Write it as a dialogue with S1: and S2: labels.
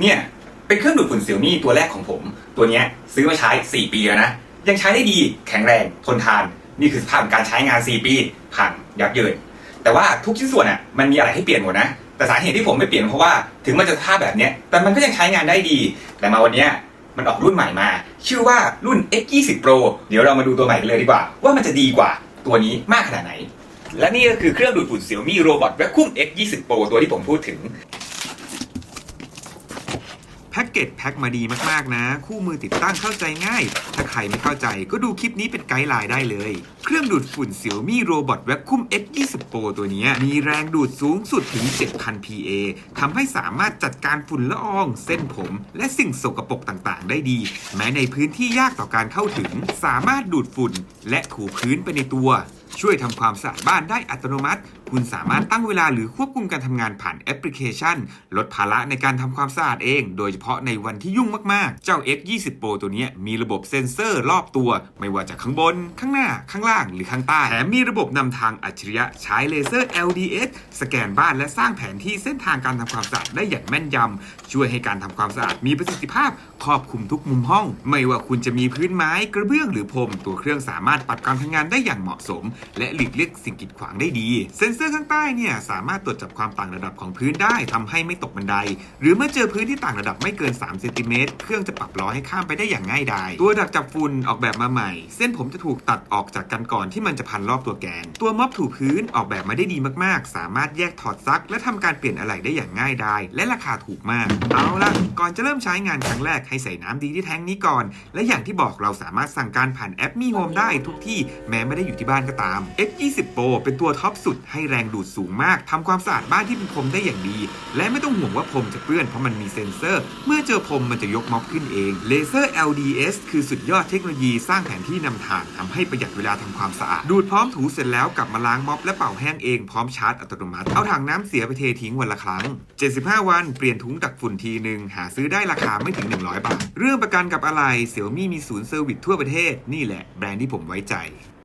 S1: เนี่ย เป็นเครื่องดูดฝุ่นเสี่ยวมี่ตัวแรกของผม ตัวเนี้ยซื้อมาใช้ 4 ปีแล้วนะ ยังใช้ได้ดีแข็งแรงทนทาน นี่คือสภาพการใช้งาน 4 ปีพังยับเยิน แต่ว่าทุกชิ้นส่วนอะมันมีอะไรให้เปลี่ยนหมดนะ แต่สาเหตุที่ผมไม่เปลี่ยนเพราะว่าถึงมันจะสภาพแบบเนี้ยแต่มันก็ยังใช้งานได้ดี แต่มาวันเนี้ยมันออกรุ่นใหม่มา ชื่อว่ารุ่น X20 Pro เดี๋ยวเรามาดูตัวใหม่กันเลยดีกว่า ว่ามันจะดีกว่าตัวนี้มากขนาดไหน และนี่ก็คือเครื่องดูดฝุ่น Xiaomi Robot Vacuum X20 Pro ตัวที่ผมพูดถึง
S2: พ็กเกจแพ็คมาดีมากๆนะ คู่มือติดตั้งเข้าใจง่าย ถ้าใครไม่เข้าใจก็ดูคลิปนี้เป็นไกด์ไลน์ได้เลย เครื่องดูดฝุ่น Xiaomi Robot Vacuum X20 Pro ตัวนี้มีแรงดูดสูงสุดถึง 7,000 PA ทำให้สามารถจัดการฝุ่นละออง เส้นผม และสิ่งสกปรกต่างๆ ได้ดี แม้ในพื้นที่ยากต่อการเข้าถึง สามารถดูดฝุ่น และถูพื้นไปในตัว ช่วยทำความสะอาดบ้านได้อัตโนมัติ คุณสามารถตั้งเวลาหรือควบคุมการทำงานผ่านแอปพลิเคชัน ลดภาระในการทำความสะอาดเอง โดยเฉพาะในวันที่ยุ่งมากๆ เจ้า X20 Pro ตัวนี้มีระบบเซ็นเซอร์รอบตัว ไม่ว่าจะข้างบน ข้างหน้า ข้างล่าง หรือข้างใต้ แถมมีระบบนำทางอัจฉริยะใช้เลเซอร์ LDS สแกนบ้านและสร้างแผนที่เส้นทางการทำความสะอาดได้อย่างแม่นยำช่วยให้การทำความสะอาดมีประสิทธิภาพครอบคลุมทุกมุมห้อง ไม่ว่าคุณจะมีพื้นไม้กระเบื้องหรือพรมตัวเครื่องสามารถปรับการทำงานได้อย่างเหมาะสมและหลีกเลี่ยงสิ่งกีดขวางได้ดี เซ็นเซอร์ข้างใต้เนี่ยสามารถตรวจจับความต่างระดับของพื้นได้ทำให้ไม่ตกบันได หรือเมื่อเจอพื้นที่ต่างระดับไม่เกิน3เซนติเมตรเครื่องจะปรับล้อให้ข้ามไปได้อย่างง่ายดายตัวดักจับฝุ่นออกแบบมาใหม่ เส้นผมจะถูกตัดออกจากกันก่อนที่มันจะพันรอบตัวแกน ตัวม็อบถูพื้นออกแบบมาได้ดีมากๆ สามารถแยกถอดซัก และทำการเปลี่ยนอะไหล่ได้อย่างง่ายดายและราคาถูกมาก เอาละก่อนจะเริ่มใช้งานครั้งแรกให้ใส่น้ำดีที่แท้งนี้ก่อน และอย่างที่บอกเราสามารถสั่งการผ่านแอปมีโฮมได้ทุกที่แม้ไม่ได้อยู่ที่บ้านก็ตาม X20 Pro เป็นตัวท็อปสุดให้แรงดูดสูงมากทำความสะอาดบ้านที่เป็นพรมได้อย่างดี และไม่ต้องห่วงว่าพรมจะเปื้อนเพราะมันมีเซ็นเซอร์ เมื่อเจอพรมมันจะยกม็อบขึ้นเองเลเซอร์ LDS คือสุดยอดเทคโนโลยีสร้างแผนที่นำทางทำให้ประหยัดเวลาทำความสะอาด ดูดพร้อมถูเสร็จแล้วกลับมาล้างม็อบและเป่าแห้งเองพร้อมชาร์จอัตโนมัติเอาถังน้ำเสียไปเททิ้งวันละครั้ง 75 วันเปลี่ยนถุงดักฝุ่นทีหนึ่งหาซื้อได้ราคาไม่ถึง 100 บาท เรื่องประกันกับอะไรเสี่ยวมี่มีศูนย์เซอร์วิสทั่วประเทศนี่แหละแบรนด์ที่ผมไว้ใจ